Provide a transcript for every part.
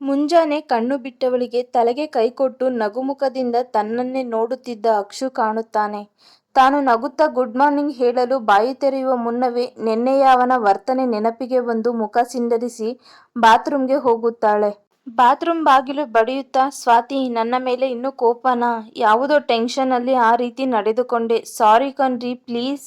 ಮುಂಜಾನೆ ಕಣ್ಣು ಬಿಟ್ಟವಳಿಗೆ ತಲೆಗೆ ಕೈಕೊಟ್ಟು ನಗುಮುಖದಿಂದ ತನ್ನನ್ನೇ ನೋಡುತ್ತಿದ್ದ ಅಕ್ಷು ಕಾಣುತ್ತಾನೆ. ತಾನು ನಗುತ್ತಾ ಗುಡ್ ಮಾರ್ನಿಂಗ್ ಹೇಳಲು ಬಾಯಿ ತೆರೆಯುವ ಮುನ್ನವೇ ನೆನ್ನೆಯ ಅವನ ವರ್ತನೆ ನೆನಪಿಗೆ ಬಂದು ಮುಖ ಸಿಂಡರಿಸಿ ಬಾತ್ರೂಮ್ಗೆ ಹೋಗುತ್ತಾಳೆ. ಬಾತ್ರೂಮ್ ಬಾಗಿಲು ಬಡಿಯುತ್ತಾ, ಸ್ವಾತಿ, ನನ್ನ ಮೇಲೆ ಇನ್ನೂ ಕೋಪನಾ? ಯಾವುದೋ ಟೆನ್ಷನ್ನಲ್ಲಿ ಆ ರೀತಿ ನಡೆದುಕೊಂಡೆ. ಸಾರಿ ಕಣ್ರಿ, ಪ್ಲೀಸ್.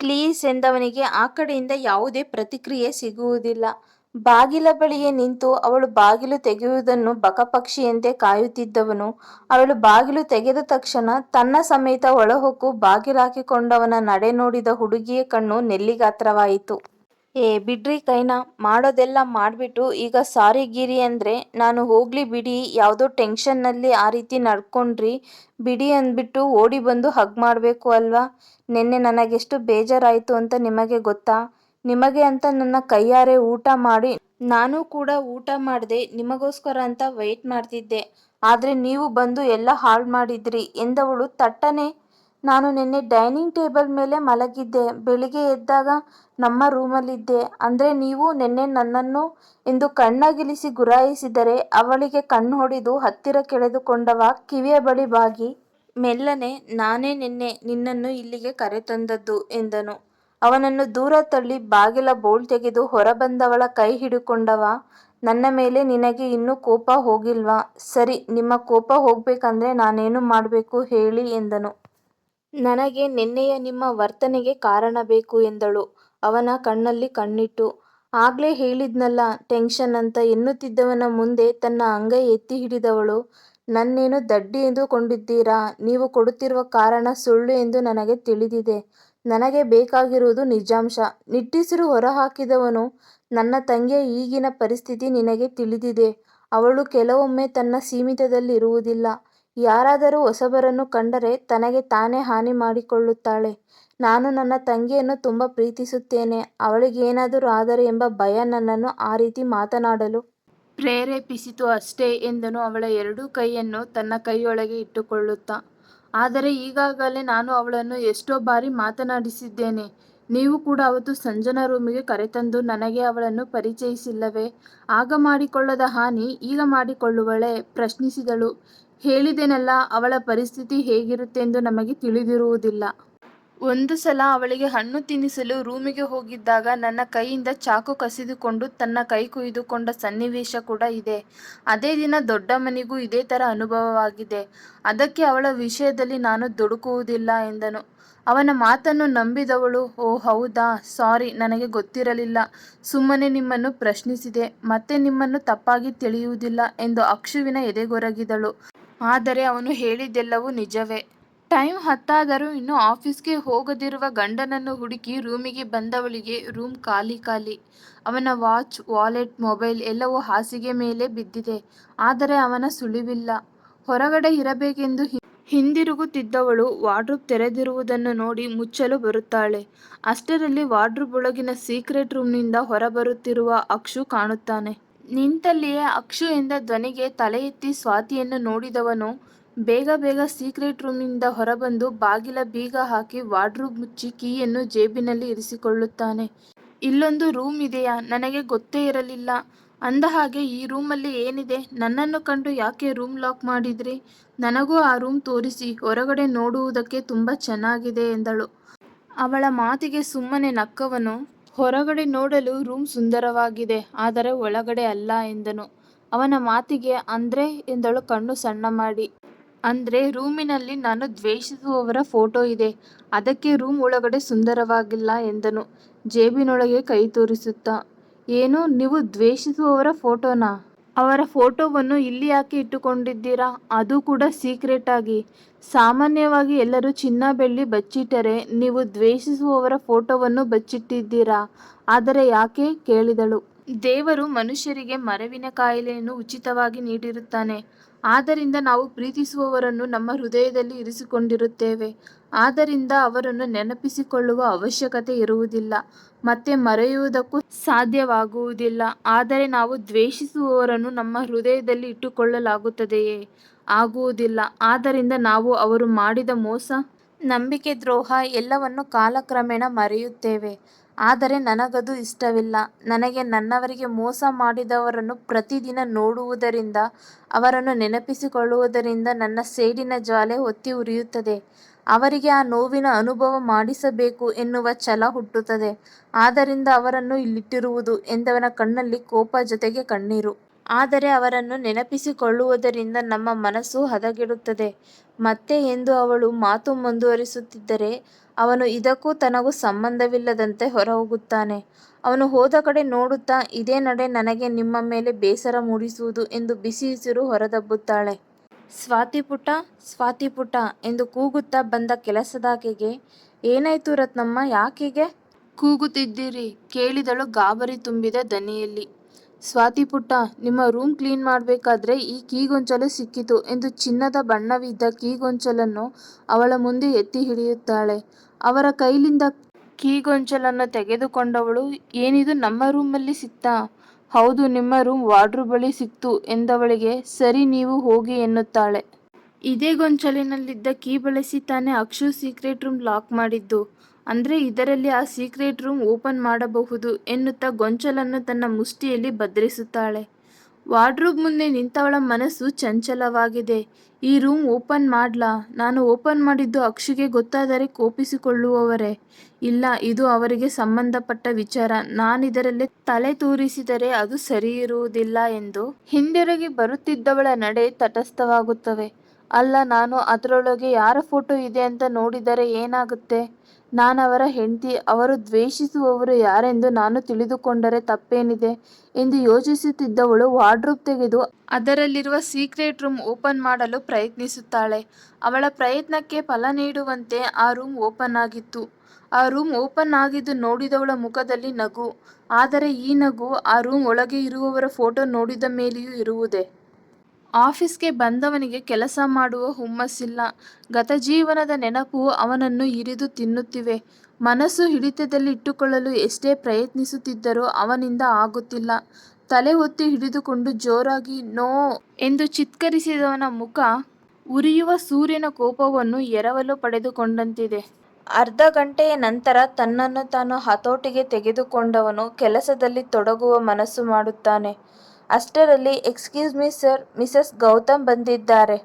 ಪ್ಲೀಸ್ ಎಂದವನಿಗೆ ಆ ಕಡೆಯಿಂದ ಯಾವುದೇ ಪ್ರತಿಕ್ರಿಯೆ ಸಿಗುವುದಿಲ್ಲ. ಬಾಗಿಲ ಬಳಿಯೇ ನಿಂತು ಅವಳು ಬಾಗಿಲು ತೆಗೆಯುವುದನ್ನು ಬಕಪಕ್ಷಿಯಂತೆ ಕಾಯುತ್ತಿದ್ದವನು ಅವಳು ಬಾಗಿಲು ತೆಗೆದ ತಕ್ಷಣ ತನ್ನ ಸಮೇತ ಒಳಹೊಕ್ಕು ಬಾಗಿಲಾಕಿಕೊಂಡವನ ನಡೆ ನೋಡಿದ ಹುಡುಗಿಯ ಕಣ್ಣು ನೆಲ್ಲಿಗಾತ್ರವಾಯಿತು. ಏ, ಬಿಡ್ರಿ ಕೈನ. ಮಾಡೋದೆಲ್ಲ ಮಾಡಿಬಿಟ್ಟು ಈಗ ಸಾರಿ ಗಿರಿ ಅಂದರೆ ನಾನು ಹೋಗ್ಲಿ ಬಿಡಿ, ಯಾವುದೋ ಟೆನ್ಷನ್ನಲ್ಲಿ ಆ ರೀತಿ ನಡ್ಕೊಂಡ್ರಿ ಬಿಡಿ ಅಂದ್ಬಿಟ್ಟು ಓಡಿ ಬಂದು ಹಗ್ ಮಾಡಬೇಕು ಅಲ್ವಾ? ನಿನ್ನೆ ನನಗೆಷ್ಟು ಬೇಜಾರಾಯಿತು ಅಂತ ನಿಮಗೆ ಗೊತ್ತಾ? ನಿಮಗೆ ಅಂತ ನನ್ನ ಕೈಯಾರೆ ಊಟ ಮಾಡಿ, ನಾನು ಕೂಡ ಊಟ ಮಾಡಿದೆ, ನಿಮಗೋಸ್ಕರ ಅಂತ ವೆಯ್ಟ್ ಮಾಡ್ತಿದ್ದೆ. ಆದರೆ ನೀವು ಬಂದು ಎಲ್ಲ ಹಾಳು ಮಾಡಿದ್ರಿ ಎಂದವಳು ತಟ್ಟನೆ ನಾನು ನಿನ್ನೆ ಡೈನಿಂಗ್ ಟೇಬಲ್ ಮೇಲೆ ಮಲಗಿದ್ದೆ ಬೆಳಿಗ್ಗೆ ಎದ್ದಾಗ ನಮ್ಮ ರೂಮಲ್ಲಿದ್ದೆ ಅಂದರೆ ನೀವು ನಿನ್ನೆ ನನ್ನನ್ನು ಎಂದು ಕಣ್ಣಗಿಲಿಸಿ ಗುರಾಯಿಸಿದರೆ, ಅವಳಿಗೆ ಕಣ್ಣು ಹೊಡೆದು ಹತ್ತಿರ ಕೆಳೆದುಕೊಂಡವ ಕಿವಿಯ ಬಳಿ ಬಾಗಿ, ಮೆಲ್ಲನೆ, ನಾನೇ ನಿನ್ನೆ ನಿನ್ನನ್ನು ಇಲ್ಲಿಗೆ ಕರೆತಂದದ್ದು, ಎಂದನು. ಅವನನ್ನು ದೂರ ತಳ್ಳಿ ಬಾಗಿಲ ಬೌಲ್ ತೆಗೆದು ಹೊರಬಂದವಳ ಕೈ ಹಿಡುಕೊಂಡವ, ನನ್ನ ಮೇಲೆ ನಿನಗೆ ಇನ್ನೂ ಕೋಪ ಹೋಗಿಲ್ವಾ? ಸರಿ, ನಿಮ್ಮ ಕೋಪ ಹೋಗ್ಬೇಕಂದ್ರೆ ನಾನೇನು ಮಾಡಬೇಕು ಹೇಳಿ ಎಂದನು. ನನಗೆ ನಿನ್ನೆಯ ನಿಮ್ಮ ವರ್ತನೆಗೆ ಕಾರಣ ಬೇಕು ಎಂದಳು ಅವನ ಕಣ್ಣಲ್ಲಿ ಕಣ್ಣಿಟ್ಟು. ಆಗ್ಲೇ ಹೇಳಿದ್ನಲ್ಲ, ಟೆನ್ಷನ್ ಅಂತ ಎನ್ನುತ್ತಿದ್ದವನ ಮುಂದೆ ತನ್ನ ಅಂಗೈ ಎತ್ತಿ ಹಿಡಿದವಳು, ನನ್ನೇನು ದಡ್ಡಿ ಎಂದುಕೊಂಡಿದ್ದೀರಾ? ನೀವು ಕೊಡುತ್ತಿರುವ ಕಾರಣ ಸುಳ್ಳು ಎಂದು ನನಗೆ ತಿಳಿದಿದೆ. ನನಗೆ ಬೇಕಾಗಿರುವುದು ನಿಜಾಂಶ. ನಿಟ್ಟುಸಿರು ಹೊರಹಾಕಿದವನು ನನ್ನ ತಂಗಿಯ ಈಗಿನ ಪರಿಸ್ಥಿತಿ ನಿನಗೆ ತಿಳಿದಿದೆ. ಅವಳು ಕೆಲವೊಮ್ಮೆ ತನ್ನ ಸೀಮಿತದಲ್ಲಿ ಇರುವುದಿಲ್ಲ. ಯಾರಾದರೂ ಹೊಸಬರನ್ನು ಕಂಡರೆ ತನಗೆ ತಾನೇ ಹಾನಿ ಮಾಡಿಕೊಳ್ಳುತ್ತಾಳೆ. ನಾನು ನನ್ನ ತಂಗಿಯನ್ನು ತುಂಬಾ ಪ್ರೀತಿಸುತ್ತೇನೆ ಅವಳಿಗೇನಾದರೂ ಆದರೆ ಎಂಬ ಭಯ ನನ್ನನ್ನು ಆ ರೀತಿ ಮಾತನಾಡಲು ಪ್ರೇರೇಪಿಸಿತು ಅಷ್ಟೇ ಎಂದನು ಅವಳ ಎರಡೂ ಕೈಯನ್ನು ತನ್ನ ಕೈಯೊಳಗೆ ಇಟ್ಟುಕೊಳ್ಳುತ್ತಾ. ಆದರೆ ಈಗಾಗಲೇ ನಾನು ಅವಳನ್ನು ಎಷ್ಟೋ ಬಾರಿ ಮಾತನಾಡಿಸಿದ್ದೇನೆ. ನೀವು ಕೂಡ ಅವತ್ತು ಸಂಜನಾ ರೂಮಿಗೆ ಕರೆತಂದು ನನಗೆ ಅವಳನ್ನು ಪರಿಚಯಿಸಿಲ್ಲವೇ? ಆಗ ಮಾಡಿಕೊಳ್ಳದ ಹಾನಿ ಈಗ ಮಾಡಿಕೊಳ್ಳುವಳೇ? ಪ್ರಶ್ನಿಸಿದಳು. ಹೇಳಿದೆನಲ್ಲ, ಅವಳ ಪರಿಸ್ಥಿತಿ ಹೇಗಿರುತ್ತೆಂದು ನಮಗೆ ತಿಳಿದಿರುವುದಿಲ್ಲ. ಒಂದು ಸಲ ಅವಳಿಗೆ ಹಣ್ಣು ತಿನ್ನಿಸಲು ರೂಮಿಗೆ ಹೋಗಿದ್ದಾಗ ನನ್ನ ಕೈಯಿಂದ ಚಾಕು ಕಸಿದುಕೊಂಡು ತನ್ನ ಕೈ ಕುಯ್ದುಕೊಂಡ ಸನ್ನಿವೇಶ ಕೂಡ ಇದೆ. ಅದೇ ದಿನ ದೊಡ್ಡಮ್ಮನಿಗೂ ಇದೇ ತರ ಅನುಭವವಾಗಿದೆ. ಅದಕ್ಕೆ ಅವಳ ವಿಷಯದಲ್ಲಿ ನಾನು ದುಡುಕುವುದಿಲ್ಲ ಎಂದನು. ಅವನ ಮಾತನ್ನು ನಂಬಿದವಳು, ಓ ಹೌದಾ, ಸಾರಿ, ನನಗೆ ಗೊತ್ತಿರಲಿಲ್ಲ ಸುಮ್ಮನೆ ನಿಮ್ಮನ್ನು ಪ್ರಶ್ನಿಸಿದೆ, ಮತ್ತೆ ನಿಮ್ಮನ್ನು ತಪ್ಪಾಗಿ ತಿಳಿಯುವುದಿಲ್ಲ ಎಂದು ಅಕ್ಷುವಿನ ಎದೆಗೊರಗಿದಳು. ಆದರೆ ಅವನು ಹೇಳಿದ್ದೆಲ್ಲವೂ ನಿಜವೇ. ಟೈಮ್ ಹತ್ತಾದರೂ ಇನ್ನೂ ಆಫೀಸ್ಗೆ ಹೋಗದಿರುವ ಗಂಡನನ್ನು ಹುಡುಕಿ ರೂಮಿಗೆ ಬಂದವಳಿಗೆ ರೂಮ್ ಖಾಲಿ ಖಾಲಿ. ಅವನ ವಾಚ್, ವಾಲೆಟ್, ಮೊಬೈಲ್ ಎಲ್ಲವೂ ಹಾಸಿಗೆ ಮೇಲೆ ಬಿದ್ದಿದೆ. ಆದರೆ ಅವನ ಸುಳಿವಿಲ್ಲ. ಹೊರಗಡೆ ಇರಬೇಕೆಂದು ಹಿಂದಿರುಗುತ್ತಿದ್ದವಳು ವಾರ್ಡ್ರೂಬ್ ತೆರೆದಿರುವುದನ್ನು ನೋಡಿ ಮುಚ್ಚಲು ಬರುತ್ತಾಳೆ. ಅಷ್ಟರಲ್ಲಿ ವಾರ್ಡ್ರೋಬ್ ಒಳಗಿನ ಸೀಕ್ರೆಟ್ ರೂಮ್ನಿಂದ ಹೊರಬರುತ್ತಿರುವ ಅಕ್ಷು ಕಾಣುತ್ತಾನೆ. ನಿಂತಲ್ಲಿಯೇ ಅಕ್ಷು ಎಂದ ಧ್ವನಿಗೆ ತಲೆ ಎತ್ತಿ ಸ್ವಾತಿಯನ್ನು ನೋಡಿದವನು ಬೇಗ ಬೇಗ ಸೀಕ್ರೆಟ್ ರೂಮಿಂದ ಹೊರಬಂದು ಬಾಗಿಲ ಬೀಗ ಹಾಕಿ ವಾರ್ಡ್ರೂಬ್ ಮುಚ್ಚಿ ಕೀಯನ್ನು ಜೇಬಿನಲ್ಲಿ ಇರಿಸಿಕೊಳ್ಳುತ್ತಾನೆ. ಇಲ್ಲೊಂದು ರೂಮ್ ಇದೆಯಾ? ನನಗೆ ಗೊತ್ತೇ ಇರಲಿಲ್ಲ. ಅಂದ ಹಾಗೆ ಈ ರೂಮಲ್ಲಿ ಏನಿದೆ? ನನ್ನನ್ನು ಕಂಡು ಯಾಕೆ ರೂಮ್ ಲಾಕ್ ಮಾಡಿದ್ರಿ? ನನಗೂ ಆ ರೂಮ್ ತೋರಿಸಿ, ಹೊರಗಡೆ ನೋಡುವುದಕ್ಕೆ ತುಂಬಾ ಚೆನ್ನಾಗಿದೆ ಎಂದಳು. ಅವಳ ಮಾತಿಗೆ ಸುಮ್ಮನೆ ನಕ್ಕವನು, ಹೊರಗಡೆ ನೋಡಲು ರೂಮ್ ಸುಂದರವಾಗಿದೆ, ಆದರೆ ಒಳಗಡೆ ಅಲ್ಲ ಎಂದನು. ಅವನ ಮಾತಿಗೆ, ಅಂದ್ರೆ ಎಂದಳು ಕಣ್ಣು ಸಣ್ಣ ಮಾಡಿ. ಅಂದ್ರೆ ರೂಮಿನಲ್ಲಿ ನಾನು ದ್ವೇಷಿಸುವವರ ಫೋಟೋ ಇದೆ. ಅದಕ್ಕೆ ರೂಮ್ ಒಳಗಡೆ ಸುಂದರವಾಗಿಲ್ಲ ಎಂದನು ಜೇಬಿನೊಳಗೆ ಕೈ ತೋರಿಸುತ್ತಾ. ಏನು, ನೀವು ದ್ವೇಷಿಸುವವರ ಫೋಟೋನಾ? ಅವರ ಫೋಟೋವನ್ನು ಇಲ್ಲಿ ಯಾಕೆ ಇಟ್ಟುಕೊಂಡಿದ್ದೀರಾ? ಅದು ಕೂಡ ಸೀಕ್ರೆಟ್ ಆಗಿ? ಸಾಮಾನ್ಯವಾಗಿ ಎಲ್ಲರೂ ಚಿನ್ನ ಬೆಳ್ಳಿ ಬಚ್ಚಿಟ್ಟರೆ ನೀವು ದ್ವೇಷಿಸುವವರ ಫೋಟೋವನ್ನು ಬಚ್ಚಿಟ್ಟಿದ್ದೀರಾ ಆದರೆ ಯಾಕೆ? ಕೇಳಿದಳು. ದೇವರು ಮನುಷ್ಯರಿಗೆ ಮರವಿನ ಕಾಯಿಲೆಯನ್ನು ಉಚಿತವಾಗಿ ನೀಡಿರುತ್ತಾನೆ. ಆದ್ದರಿಂದ ನಾವು ಪ್ರೀತಿಸುವವರನ್ನು ನಮ್ಮ ಹೃದಯದಲ್ಲಿ ಇರಿಸಿಕೊಂಡಿರುತ್ತೇವೆ. ಆದ್ದರಿಂದ ಅವರನ್ನು ನೆನಪಿಸಿಕೊಳ್ಳುವ ಅವಶ್ಯಕತೆ ಇರುವುದಿಲ್ಲ ಮತ್ತೆ ಮರೆಯುವುದಕ್ಕೂ ಸಾಧ್ಯವಾಗುವುದಿಲ್ಲ. ಆದರೆ ನಾವು ದ್ವೇಷಿಸುವವರನ್ನು ನಮ್ಮ ಹೃದಯದಲ್ಲಿ ಇಟ್ಟುಕೊಳ್ಳಲಾಗುತ್ತದೆಯೇ? ಆಗುವುದಿಲ್ಲ. ಆದ್ದರಿಂದ ನಾವು ಅವರು ಮಾಡಿದ ಮೋಸ, ನಂಬಿಕೆ ದ್ರೋಹ ಎಲ್ಲವನ್ನು ಕಾಲಕ್ರಮೇಣ ಮರೆಯುತ್ತೇವೆ. ಆದರೆ ನನಗದು ಇಷ್ಟವಿಲ್ಲ. ನನಗೆ ನನ್ನವರಿಗೆ ಮೋಸ ಮಾಡಿದವರನ್ನು ಪ್ರತಿದಿನ ನೋಡುವುದರಿಂದ, ಅವರನ್ನು ನೆನಪಿಸಿಕೊಳ್ಳುವುದರಿಂದ ನನ್ನ ಸೇಡಿನ ಜ್ವಾಲೆ ಹೊತ್ತಿ ಉರಿಯುತ್ತದೆ. ಅವರಿಗೆ ಆ ನೋವಿನ ಅನುಭವ ಮಾಡಿಸಬೇಕು ಎನ್ನುವ ಛಲ ಹುಟ್ಟುತ್ತದೆ. ಆದ್ದರಿಂದ ಅವರನ್ನು ಇಲ್ಲಿಟ್ಟಿರುವುದು ಎಂದವನ ಕಣ್ಣಲ್ಲಿ ಕೋಪ ಜೊತೆಗೆ ಕಣ್ಣೀರು. ಆದರೆ ಅವರನ್ನು ನೆನಪಿಸಿಕೊಳ್ಳುವುದರಿಂದ ನಮ್ಮ ಮನಸ್ಸು ಹದಗೆಡುತ್ತದೆ. ಮತ್ತೆ ಎಂದು ಅವಳು ಮಾತು ಮುಂದುವರಿಸುತ್ತಿದ್ದರೆ, ಅವನು ಇದಕ್ಕೂ ತನಗೂ ಸಂಬಂಧವಿಲ್ಲದಂತೆ ಹೊರಹೋಗುತ್ತಾನೆ. ಅವನು ಹೋದ ಕಡೆ ನೋಡುತ್ತಾ, ಇದೇ ನಡೆ ನನಗೆ ನಿಮ್ಮ ಮೇಲೆ ಬೇಸರ ಮೂಡಿಸುವುದು ಎಂದು ಬಿಸಿ ಉಸಿರು ಹೊರದಬ್ಬುತ್ತಾಳೆ. ಸ್ವಾತಿಪುಟ ಸ್ವಾತಿಪುಟ ಎಂದು ಕೂಗುತ್ತಾ ಬಂದ ಕೆಲಸದಾಕೆಗೆ, ಏನಾಯ್ತು ರತ್ನಮ್ಮ ಯಾಕೆಗೆ ಕೂಗುತ್ತಿದ್ದೀರಿ ಕೇಳಿದಳು ಗಾಬರಿ ತುಂಬಿದ ದನಿಯಲ್ಲಿ. ಸ್ವಾತಿ ಪುಟ್ಟಾ, ನಿಮ್ಮ ರೂಮ್ ಕ್ಲೀನ್ ಮಾಡಬೇಕಾದ್ರೆ ಈ ಕೀಗೊಂಚಲು ಸಿಕ್ಕಿತು ಎಂದು ಚಿನ್ನದ ಬಣ್ಣವಿದ್ದ ಕೀಗೊಂಚಲನ್ನು ಅವಳ ಮುಂದೆ ಎತ್ತಿ ಹಿಡಿಯುತ್ತಾಳೆ. ಅವರ ಕೈಲಿಂದ ಕೀಗೊಂಚಲನ್ನು ತೆಗೆದುಕೊಂಡವಳು, ಏನಿದು ನಮ್ಮ ರೂಮಲ್ಲಿ ಸಿಕ್ತಾ? ಹೌದು ನಿಮ್ಮ ರೂಮ್ ವಾರ್ಡ್ರು ಬಳಿ ಸಿಕ್ತು ಎಂದವಳಿಗೆ, ಸರಿ ನೀವು ಹೋಗಿ ಎನ್ನುತ್ತಾಳೆ. ಇದೇ ಗೊಂಚಲಿನಲ್ಲಿದ್ದ ಕೀ ಬಳಸಿ ತಾನೇ ಅಕ್ಷು ಸೀಕ್ರೆಟ್ ರೂಮ್ ಲಾಕ್ ಮಾಡಿದ್ದು. ಅಂದ್ರೆ ಇದರಲ್ಲಿ ಆ ಸೀಕ್ರೆಟ್ ರೂಮ್ ಓಪನ್ ಮಾಡಬಹುದು ಎನ್ನುತ್ತಾ ಗೊಂಚಲನ್ನು ತನ್ನ ಮುಷ್ಟಿಯಲ್ಲಿ ಭದ್ರಿಸುತ್ತಾಳೆ. ವಾರ್ಡ್ರೋಬ್ ಮುಂದೆ ನಿಂತವಳ ಮನಸ್ಸು ಚಂಚಲವಾಗಿದೆ. ಈ ರೂಮ್ ಓಪನ್ ಮಾಡ್ಲಾ? ನಾನು ಓಪನ್ ಮಾಡಿದ್ದು ಅಕ್ಷಿಗೆ ಗೊತ್ತಾದರೆ ಕೋಪಿಸಿಕೊಳ್ಳುವವರೇ ಇಲ್ಲ, ಇದು ಅವರಿಗೆ ಸಂಬಂಧಪಟ್ಟ ವಿಚಾರ. ನಾನಿದರಲ್ಲೇ ತಲೆ ತೂರಿಸಿದರೆ ಅದು ಸರಿಯಿರುವುದಿಲ್ಲ ಎಂದು ಹಿಂದಿರುಗಿ ಬರುತ್ತಿದ್ದವಳ ನಡೆ ತಟಸ್ಥವಾಗುತ್ತವೆ. ಅಲ್ಲ, ನಾನು ಅದರೊಳಗೆ ಯಾರ ಫೋಟೋ ಇದೆ ಅಂತ ನೋಡಿದರೆ ಏನಾಗುತ್ತೆ? ನಾನವರ ಹೆಂಡತಿ, ಅವರು ದ್ವೇಷಿಸುವವರು ಯಾರೆಂದು ನಾನು ತಿಳಿದುಕೊಂಡರೆ ತಪ್ಪೇನಿದೆ ಎಂದು ಯೋಚಿಸುತ್ತಿದ್ದವಳು ವಾರ್ಡ್ರೋಬ್ ತೆಗೆದು ಅದರಲ್ಲಿರುವ ಸೀಕ್ರೆಟ್ ರೂಮ್ ಓಪನ್ ಮಾಡಲು ಪ್ರಯತ್ನಿಸುತ್ತಾಳೆ. ಅವಳ ಪ್ರಯತ್ನಕ್ಕೆ ಫಲ ನೀಡುವಂತೆ ಆ ರೂಮ್ ಓಪನ್ ಆಗಿತ್ತು. ಆ ರೂಮ್ ಓಪನ್ ಆಗಿದ್ದು ನೋಡಿದವಳ ಮುಖದಲ್ಲಿ ನಗು. ಆದರೆ ಈ ನಗು ಆ ರೂಮ್ ಒಳಗೆ ಇರುವವರ ಫೋಟೋ ನೋಡಿದ ಮೇಲೆಯೂ ಇರುವುದೇ? ಆಫೀಸ್ಗೆ ಬಂದವನಿಗೆ ಕೆಲಸ ಮಾಡುವ ಹುಮ್ಮಸ್ಸಿಲ್ಲ. ಗತಜೀವನದ ನೆನಪು ಅವನನ್ನು ಇರಿದು ತಿನ್ನುತ್ತಿವೆ. ಮನಸ್ಸು ಹಿಡಿತದಲ್ಲಿ ಇಟ್ಟುಕೊಳ್ಳಲು ಎಷ್ಟೇ ಪ್ರಯತ್ನಿಸುತ್ತಿದ್ದರೂ ಅವನಿಂದ ಆಗುತ್ತಿಲ್ಲ. ತಲೆ ಒತ್ತಿ ಹಿಡಿದುಕೊಂಡು ಜೋರಾಗಿ, ನೋ ಎಂದು ಚಿತ್ಕರಿಸಿದವನ ಮುಖ ಉರಿಯುವ ಸೂರ್ಯನ ಕೋಪವನ್ನು ಎರವಲು ಪಡೆದುಕೊಂಡಂತಿದೆ. ಅರ್ಧ ಗಂಟೆಯ ನಂತರ ತನ್ನನ್ನು ತಾನು ಹತೋಟಿಗೆ ತೆಗೆದುಕೊಂಡವನು ಕೆಲಸದಲ್ಲಿ ತೊಡಗುವ ಮನಸ್ಸು ಮಾಡುತ್ತಾನೆ. ಅಷ್ಟರಲ್ಲಿ excuse me sir, Mrs Gautam ಬಂದಿದ್ದಾರೆ.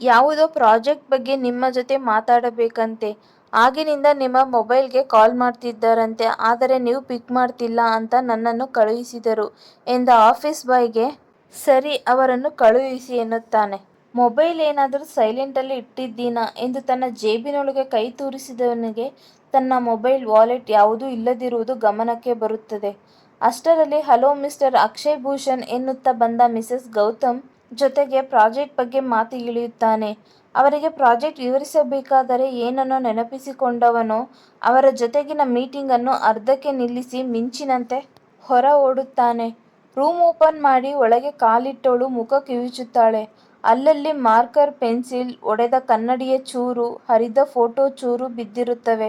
ಯಾವುದೋ ಪ್ರಾಜೆಕ್ಟ್ ಬಗ್ಗೆ ನಿಮ್ಮ ಜೊತೆ ಮಾತಾಡಬೇಕಂತೆ. ಆಗಿನಿಂದ ನಿಮ್ಮ ಮೊಬೈಲ್ಗೆ ಕಾಲ್ ಮಾಡ್ತಿದ್ದಾರಂತೆ ಆದರೆ ನೀವು ಪಿಕ್ ಮಾಡ್ತಿಲ್ಲ ಅಂತ ನನ್ನನ್ನು ಕಳುಹಿಸಿದರು ಎಂದ ಆಫೀಸ್ ಬಾಯ್ಗೆ ಸರಿ ಅವರನ್ನು ಕಳುಹಿಸಿ ಎನ್ನುತ್ತಾನೆ. ಮೊಬೈಲ್ ಏನಾದರೂ ಸೈಲೆಂಟಲ್ಲಿ ಇಟ್ಟಿದ್ದೀನಾ ಎಂದು ತನ್ನ ಜೇಬಿನೊಳಗೆ ಕೈ ತೂರಿಸಿದವನಿಗೆ ತನ್ನ ಮೊಬೈಲ್, ವಾಲೆಟ್ ಯಾವುದೂ ಇಲ್ಲದಿರುವುದು ಗಮನಕ್ಕೆ ಬರುತ್ತದೆ. ಅಷ್ಟರಲ್ಲಿ ಹಲೋ ಮಿಸ್ಟರ್ ಅಕ್ಷಯ್ ಭೂಷಣ್ ಎನ್ನುತ್ತಾ ಬಂದ ಮಿಸಸ್ ಗೌತಮ್ ಜೊತೆಗೆ ಪ್ರಾಜೆಕ್ಟ್ ಬಗ್ಗೆ ಮಾತು ಎಳೆಯುತ್ತಾನೆ. ಅವರಿಗೆ ಪ್ರಾಜೆಕ್ಟ್ ವಿವರಿಸಬೇಕಾದರೆ ಏನನ್ನೋ ನೆನಪಿಸಿಕೊಂಡವನು ಅವರ ಜೊತೆಗಿನ ಮೀಟಿಂಗ್ ಅನ್ನು ಅರ್ಧಕ್ಕೆ ನಿಲ್ಲಿಸಿ ಮಿಂಚಿನಂತೆ ಹೊರ ಓಡುತ್ತಾನೆ. ರೂಮ್ ಓಪನ್ ಮಾಡಿ ಒಳಗೆ ಕಾಲಿಟ್ಟವಳು ಮುಖ ಕಿವಿಚುತ್ತಾಳೆ ಅಲ್ಲಲ್ಲಿ ಮಾರ್ಕರ್, ಪೆನ್ಸಿಲ್, ಒಡೆದ ಕನ್ನಡಿಯ ಚೂರು, ಹರಿದ ಫೋಟೋ ಚೂರು ಬಿದ್ದಿರುತ್ತವೆ.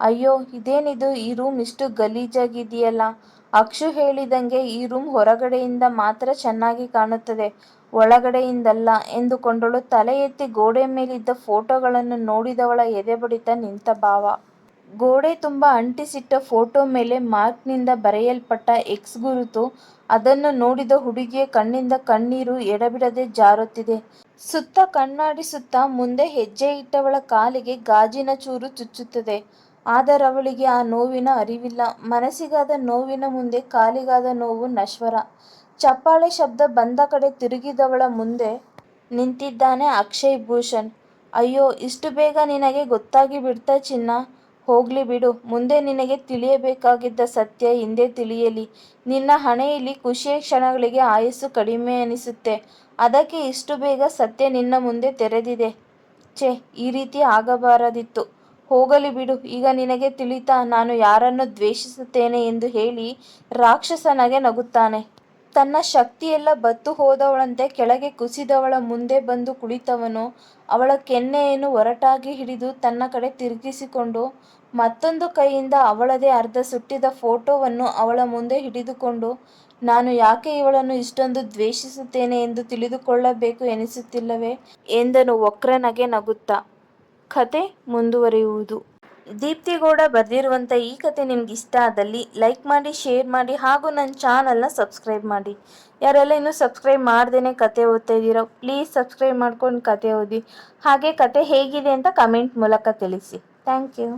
ಅಯ್ಯೋ ಇದೇನಿದು ಈ ರೂಮ್ ಇಷ್ಟು ಗಲೀಜಾಗಿದೆಯಲ್ಲ. ಅಕ್ಷು ಹೇಳಿದಂಗೆ ಈ ರೂಮ್ ಹೊರಗಡೆಯಿಂದ ಮಾತ್ರ ಚೆನ್ನಾಗಿ ಕಾಣುತ್ತದೆ, ಒಳಗಡೆಯಿಂದಲ್ಲ ಎಂದುಕೊಂಡಳು ತಲೆ ಎತ್ತಿ ಗೋಡೆ ಮೇಲಿದ್ದ ಫೋಟೋಗಳನ್ನು ನೋಡಿದವಳ ಎದೆ ಬಡಿತ ನಿಂತ ಭಾವ. ಗೋಡೆ ತುಂಬ ಅಂಟಿಸಿಟ್ಟ ಫೋಟೋ ಮೇಲೆ ಮಾರ್ಕ್ನಿಂದ ಬರೆಯಲ್ಪಟ್ಟ ಎಕ್ಸ್ ಗುರುತು. ಅದನ್ನು ನೋಡಿದ ಹುಡುಗಿಯ ಕಣ್ಣಿಂದ ಕಣ್ಣೀರು ಎಡಬಿಡದೆ ಜಾರುತ್ತಿದೆ. ಸುತ್ತ ಕಣ್ಣಾಡಿಸುತ್ತ ಮುಂದೆ ಹೆಜ್ಜೆ ಇಟ್ಟವಳ ಕಾಲಿಗೆ ಗಾಜಿನ ಚೂರು ಚುಚ್ಚುತ್ತದೆ. ಆದರವಳಿಗೆ ಆ ನೋವಿನ ಅರಿವಿಲ್ಲ. ಮನಸ್ಸಿಗಾದ ನೋವಿನ ಮುಂದೆ ಕಾಲಿಗಾದ ನೋವು ನಶ್ವರ. ಚಪ್ಪಾಳೆ ಶಬ್ದ ಬಂದ ಕಡೆ ತಿರುಗಿದವಳ ಮುಂದೆ ನಿಂತಿದ್ದಾನೆ ಅಕ್ಷಯ್ ಭೂಷಣ್. ಅಯ್ಯೋ, ಇಷ್ಟು ಬೇಗ ನಿನಗೆ ಗೊತ್ತಾಗಿ ಬಿಡ್ತಾ ಚಿನ್ನ ಹೋಗ್ಲಿ ಬಿಡು. ಮುಂದೆ ನಿನಗೆ ತಿಳಿಯಬೇಕಾಗಿದ್ದ ಸತ್ಯ ಹಿಂದೆ ತಿಳಿಯಲಿ. ನಿನ್ನ ಹಣೆಯಲ್ಲಿ ಖುಷಿಯ ಕ್ಷಣಗಳಿಗೆ ಆಯಸ್ಸು ಕಡಿಮೆ ಅನಿಸುತ್ತೆ. ಅದಕ್ಕೆ ಇಷ್ಟು ಬೇಗ ಸತ್ಯ ನಿನ್ನ ಮುಂದೆ ತೆರೆದಿದೆ. ಛೇ, ಈ ರೀತಿ ಆಗಬಾರದಿತ್ತು. ಹೋಗಲಿ ಬಿಡು ಈಗ ನಿನಗೆ ತಿಳಿತಾ ನಾನು ಯಾರನ್ನು ದ್ವೇಷಿಸುತ್ತೇನೆ ಎಂದು ಹೇಳಿ ರಾಕ್ಷಸನಗೆ ನಗುತ್ತಾನೆ. ತನ್ನ ಶಕ್ತಿಯೆಲ್ಲ ಬತ್ತು ಹೋದವಳಂತೆ ಕೆಳಗೆ ಕುಸಿದವಳ ಮುಂದೆ ಬಂದು ಕುಳಿತವನು ಅವಳ ಕೆನ್ನೆಯನ್ನು ಒರಟಾಗಿ ಹಿಡಿದು ತನ್ನ ಕಡೆ ತಿರುಗಿಸಿಕೊಂಡು, ಮತ್ತೊಂದು ಕೈಯಿಂದ ಅವಳದೇ ಅರ್ಧ ಸುಟ್ಟಿದ ಫೋಟೋವನ್ನು ಅವಳ ಮುಂದೆ ಹಿಡಿದುಕೊಂಡು, ನಾನು ಯಾಕೆ ಇವಳನ್ನು ಇಷ್ಟೊಂದು ದ್ವೇಷಿಸುತ್ತೇನೆ ಎಂದು ತಿಳಿದುಕೊಳ್ಳಬೇಕು ಎನಿಸುತ್ತಿಲ್ಲವೇ ಎಂದನು ಒಕ್ರನಗೆ ನಗುತ್ತಾ. ಕಥೆ ಮುಂದುವರಿಯುವುದು. ದೀಪ್ತಿಗೌಡ ಬರೆದಿರುವಂಥ ಈ ಕತೆ ನಿಮ್ಗೆ ಇಷ್ಟ ಆದಲ್ಲಿ ಲೈಕ್ ಮಾಡಿ ಶೇರ್ ಮಾಡಿ ಹಾಗೂ ನನ್ನ ಚಾನಲ್ನ ಸಬ್ಸ್ಕ್ರೈಬ್ ಮಾಡಿ. ಯಾರೆಲ್ಲ ಇನ್ನೂ ಸಬ್ಸ್ಕ್ರೈಬ್ ಮಾಡ್ದೇ ಕತೆ ಓದ್ತಾ ಇದ್ದೀರೋ ಪ್ಲೀಸ್ ಸಬ್ಸ್ಕ್ರೈಬ್ ಮಾಡ್ಕೊಂಡು ಕತೆ ಓದಿ. ಹಾಗೆ ಕತೆ ಹೇಗಿದೆ ಅಂತ ಕಮೆಂಟ್ ಮೂಲಕ ತಿಳಿಸಿ. Thank you